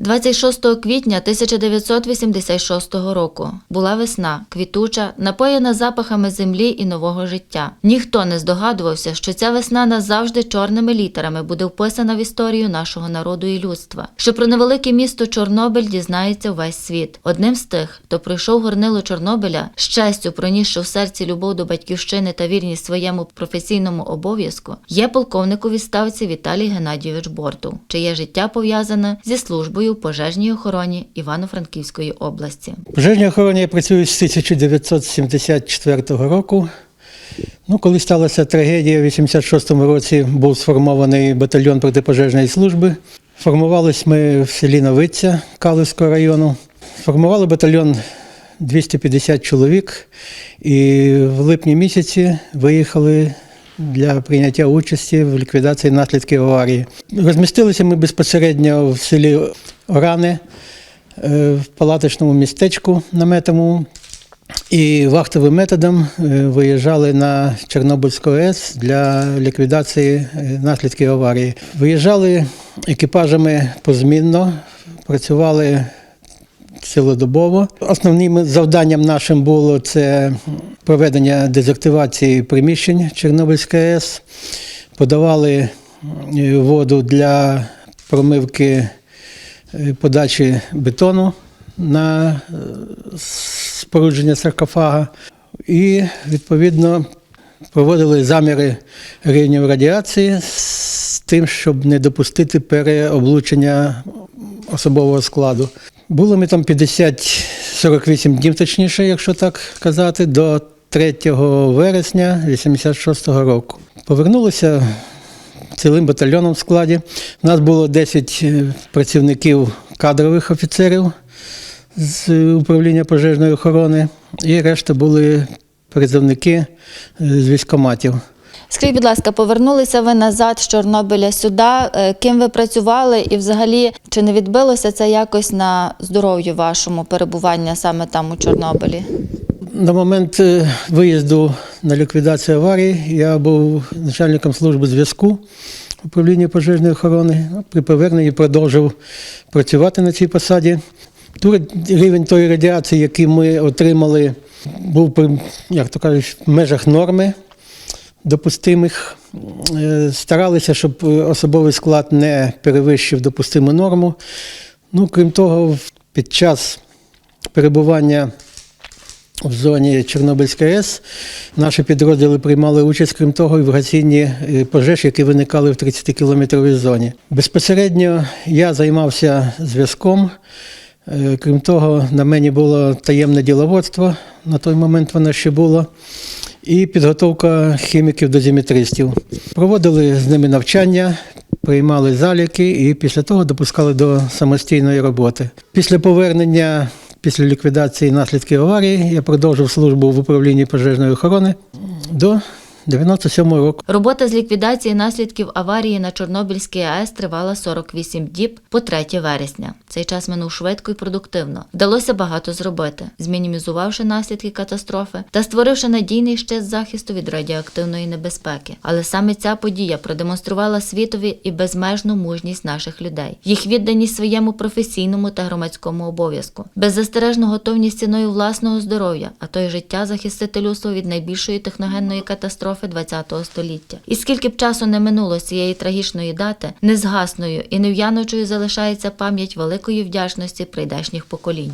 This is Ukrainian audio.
26 квітня 1986 року була весна, квітуча, напоєна запахами землі і нового життя. Ніхто не здогадувався, що ця весна назавжди чорними літерами буде вписана в історію нашого народу і людства. Що про невелике місто Чорнобиль дізнається увесь світ. Одним з тих, хто пройшов горнило Чорнобиля, з честю пронісши в серці любов до батьківщини та вірність своєму професійному обов'язку, є полковник у відставці Віталій Геннадійович Бортов, чиє життя пов'язане зі службою в пожежній охороні Івано-Франківської області. Пожежній охороні я працюю з 1974 року. Ну, коли сталася трагедія, в 86-му році був сформований батальйон протипожежної служби. Формувались ми в селі Новиця Калицького району. Сформували батальйон 250 чоловік і в липні місяці виїхали для прийняття участі в ліквідації наслідків аварії. Розмістилися ми безпосередньо в селі Орани, е, в палаточному містечку наметовому. І вахтовим методом е, виїжджали на Чорнобильську АЕС для ліквідації е, наслідків аварії. Виїжджали екіпажами позмінно, працювали цілодобово. Основним завданням нашим було це проведення дезактивації приміщень Чорнобильської АЕС. Подавали воду для промивки подачі бетону на е, спорудження саркофага. І відповідно проводили заміри рівнів радіації з тим, щоб не допустити переоблучення особового складу. Було ми там 50-48 днів, точніше, якщо так казати, до 3 вересня 86-го року. Повернулися цілим батальйоном в складі. У нас було 10 працівників кадрових офіцерів з управління пожежної охорони, і решта були призовники е, з військоматів. Скажіть, будь ласка, повернулися ви назад з Чорнобиля сюди. Е, Ким ви працювали, і взагалі чи не відбилося це якось на здоров'ю вашому перебування саме там у Чорнобилі? На момент е, виїзду на ліквідацію аварії я був начальником служби зв'язку управління пожежної охорони. При поверненні продовжив працювати на цій посаді. Ту рівень тої радіації, який ми отримали, був як то кажуть, в межах норми допустимих. Е, Старалися, щоб особовий склад не перевищив допустиму норму. Ну, крім того, під час перебування в зоні Чорнобильської АЕС наші підрозділи приймали участь, крім того, і в гасінні е, пожеж, які виникали в 30-кілометровій зоні. Безпосередньо я займався зв'язком. Е, Крім того, на мені було таємне діловодство, на той момент воно ще було, і підготовка хіміків дозіметристів. Проводили з ними навчання, приймали заліки і після того допускали до самостійної роботи. Після повернення, після ліквідації наслідків аварії, я продовжив службу в управлінні пожежної охорони до 97 року. Робота з ліквідації наслідків аварії на Чорнобильській АЕС тривала 48 діб по 3 вересня. Цей час минув швидко і продуктивно. Вдалося багато зробити, змінімізувавши наслідки катастрофи та створивши надійний щит захисту від радіоактивної небезпеки. Але саме ця подія продемонструвала світові і безмежну мужність наших людей, їх відданість своєму професійному та громадському обов'язку, беззастережну готовність ціною власного здоров'я, а то й життя захистити людство від найбільшої техногенної катастрофи ХХ століття. І скільки б часу не минуло з цієї трагічної дати, незгасною і нев'яночою залишається пам'ять великої вдячності прийдешніх поколінь.